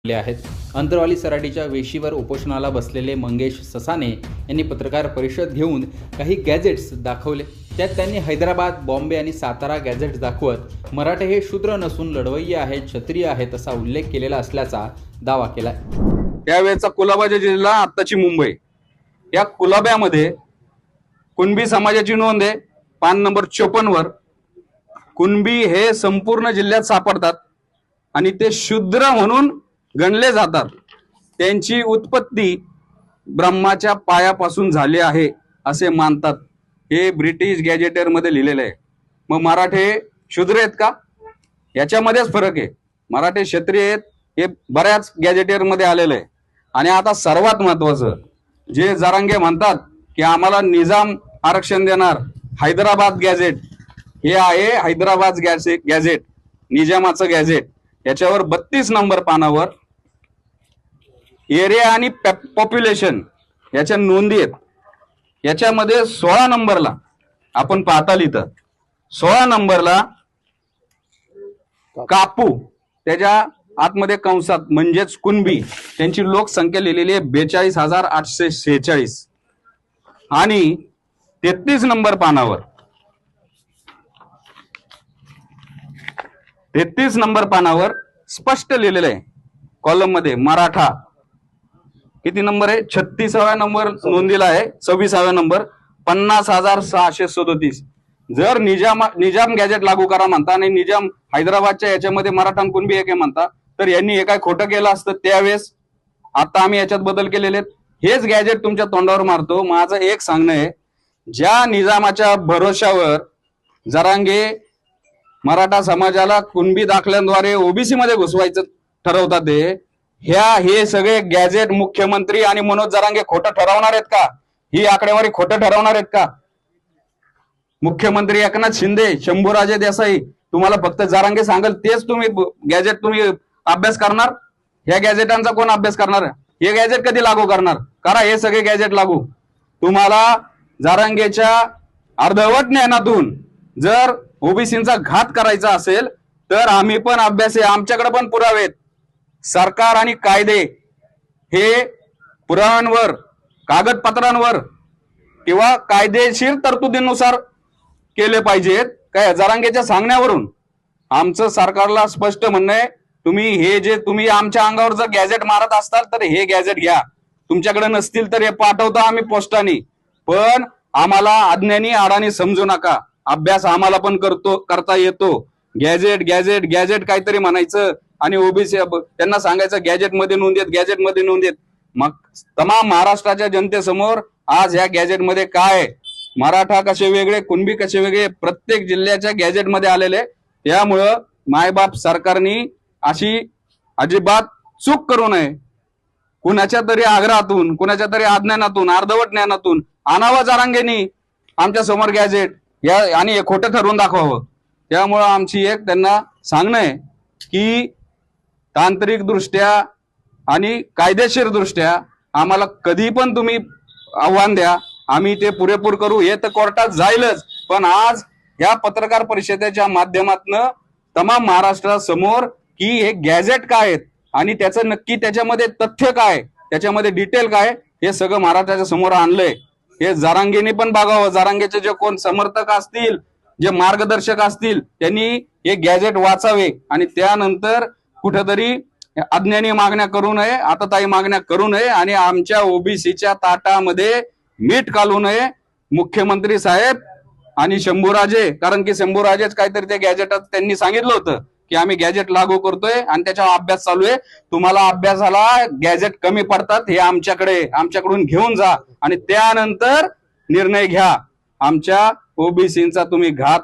आपले आहेत. अंतरवाली सराटीच्या वेशीवर उपोषणाला बसलेले मंगेश ससाने यांनी पत्रकार परिषद घेऊन काही गॅजेट्स दाखवले. त्यात त्यांनी हैदराबाद बॉम्बे आणि सातारा गॅझेट्स दाखवत मराठे हे शूद्र नसून लढवय्ये आहेत क्षत्रिय आहेत असा उल्लेख केलेला असल्याचा दावा केला त्यावेळेचा कुलाबाचा जिल्हा आत्ताची मुंबई. या कुलाब्यामध्ये कुणबी समाजाची नोंद आहे पान नंबर चोपन्न वर कुणबी हे संपूर्ण जिल्ह्यात सापडतात आणि ते शूद्र म्हणून गणले जातात. त्यांची उत्पत्ती ब्रह्माच्या पायापासून झाली आहे असे मानतात. हे ब्रिटिश गॅजेटेरमध्ये लिहिलेलं आहे. मग मराठे शूद्र आहेत का? याच्यामध्येच फरक आहे. मराठे क्षत्रिय आहेत हे बऱ्याच गॅजेटेरमध्ये आलेलं आहे. आणि आता सर्वात महत्वाचं जे जरांगे म्हणतात की आम्हाला निजाम आरक्षण देणार हैदराबाद गॅझेट. हे आहे हैदराबाद गॅसे गॅझेट निजामाचं गॅझेट. याच्यावर बत्तीस नंबर पानावर एरिया आणि पॉप्युलेशन याच्या नोंदी आहेत. याच्यामध्ये सोळा नंबरला आपण पाहताल इथं. सोळा नंबरला कापू. त्याच्या आतमध्ये कंसात म्हणजेच कुणबी. त्यांची लोकसंख्या लिहिलेली आहे बेचाळीस हजार आठशे शेहेचाळीस. आणि तेहतीस नंबर पानावर. तेहतीस नंबर पानावर स्पष्ट लिहिलेलं आहे. कॉलममध्ये मराठा. किती नंबर आहे? छत्तीसाव्या नंबर नोंदीला आहे. सव्वीसाव्या नंबर. पन्नास हजार सहाशे सदोतीस. जर निजाम निजाम गॅजेट लागू करा म्हणता आणि निजाम हैदराबादच्या याच्यामध्ये मराठा कुणबी एक आहे म्हणता तर यांनी हे काय खोटं केलं असतं त्यावेळेस? आता आम्ही याच्यात बदल केलेले हेच गॅजेट तुमच्या तोंडावर मारतो. माझं एक सांगणं आहे ज्या निजामाच्या भरोशावर जरांगे मराठा समाजाला कुणबी दाखल्यांद्वारे ओबीसी मध्ये घुसवायचं ठरवतात ते ह्या हे सगळे गॅजेट मुख्यमंत्री आणि मनोज जरांगे खोटं ठरवणार आहेत का? ही आकडेवारी खोटं ठरवणार आहेत का? मुख्यमंत्री एकनाथ शिंदे शंभूराजे देसाई तुम्हाला फक्त जरांगे सांगेल तेच तुम्ही गॅजेट तुम्ही अभ्यास करणार? ह्या गॅजेटांचा कोण अभ्यास करणार? हे गॅजेट कधी लागू करणार? करा हे सगळे गॅजेट लागू. तुम्हाला जारांगेच्या अर्धवट ज्ञानातून जर ओबीसीचा घात करायचा असेल तर आम्ही पण अभ्यास आहे. आमच्याकडे पण पुरावे आहेत. सरकार आणि कायदे हे पुराव्यांवर कागदपत्रांवर किंवा कायदेशीर तरतुदीनुसार केले पाहिजेत. काय जरांगेच्या सांगण्यावरून? आमचं सरकारला स्पष्ट म्हणणं आहे तुम्ही हे जे तुम्ही आमच्या अंगावर जर गॅजेट मारत असताल तर हे गॅजेट घ्या. तुमच्याकडे नसतील तर हे पाठवतो आम्ही पोस्टाने. पण आम्हाला अज्ञानी अडाणी समजू नका. अभ्यास आम्हाला पण करतो करता येतो. गॅजेट गॅजेट गॅजेट काहीतरी म्हणायचं. आणि ओबीसी त्यांना सांगायचं गॅजेटमध्ये नोंद येत गॅजेटमध्ये नोंद येत. मग तमाम महाराष्ट्राच्या जनतेसमोर आज ह्या गॅजेटमध्ये काय आहे? मराठा कसे वेगळे कुणबी कसे वेगळे प्रत्येक जिल्ह्याच्या गॅजेटमध्ये आलेले. त्यामुळं मायबाप सरकारनी अशी अजिबात चूक करू नये. कुणाच्या तरी आग्रहातून कुणाच्या तरी अज्ञानातून अर्धवट ज्ञानातून आणावं जारांगेनी आमच्यासमोर गॅजेट या आणि हे खोटं ठरवून दाखवावं. त्यामुळं आमची एक त्यांना सांगणं आहे की तांत्रिक दृष्ट्या आणि कायदेशीर दृष्ट्या आम्हाला कधी पण तुम्ही आव्हान द्या. आम्ही ते पुरेपूर करू. हे तर कोर्टात जाईलच. पण आज या पत्रकार परिषदेच्या माध्यमातनं तमाम महाराष्ट्रासमोर की हे गॅझेट काय आहेत आणि त्याचं नक्की त्याच्यामध्ये तथ्य काय त्याच्यामध्ये डिटेल काय हे सगळं महाराष्ट्राच्या समोर आणलंय. हे जारांगेने पण बघावं. जारांगेचे जे कोण समर्थक असतील जे मार्गदर्शक असतील त्यांनी हे गॅजेट वाचावे. आणि त्यानंतर कुठेतरी अज्ञानी मागण्या करू नये आता ताई मागण्या करू नये आणि आमच्या ओबीसीच्या ताटामध्ये मीठ घालू नये. मुख्यमंत्री साहेब आणि शंभूराजे कारण की शंभूराजेच काहीतरी ते गॅजेटात त्यांनी सांगितलं होतं की आम्ही गॅजेट लागू करतोय आणि त्याच्यावर अभ्यास चालू आहे. तुम्हाला अभ्यासाला गॅजेट कमी पडतात हे आमच्याकडे आमच्याकडून घेऊन जा आणि त्यानंतर निर्णय घ्या. आमच्या ओबीसीचा तुम्ही घात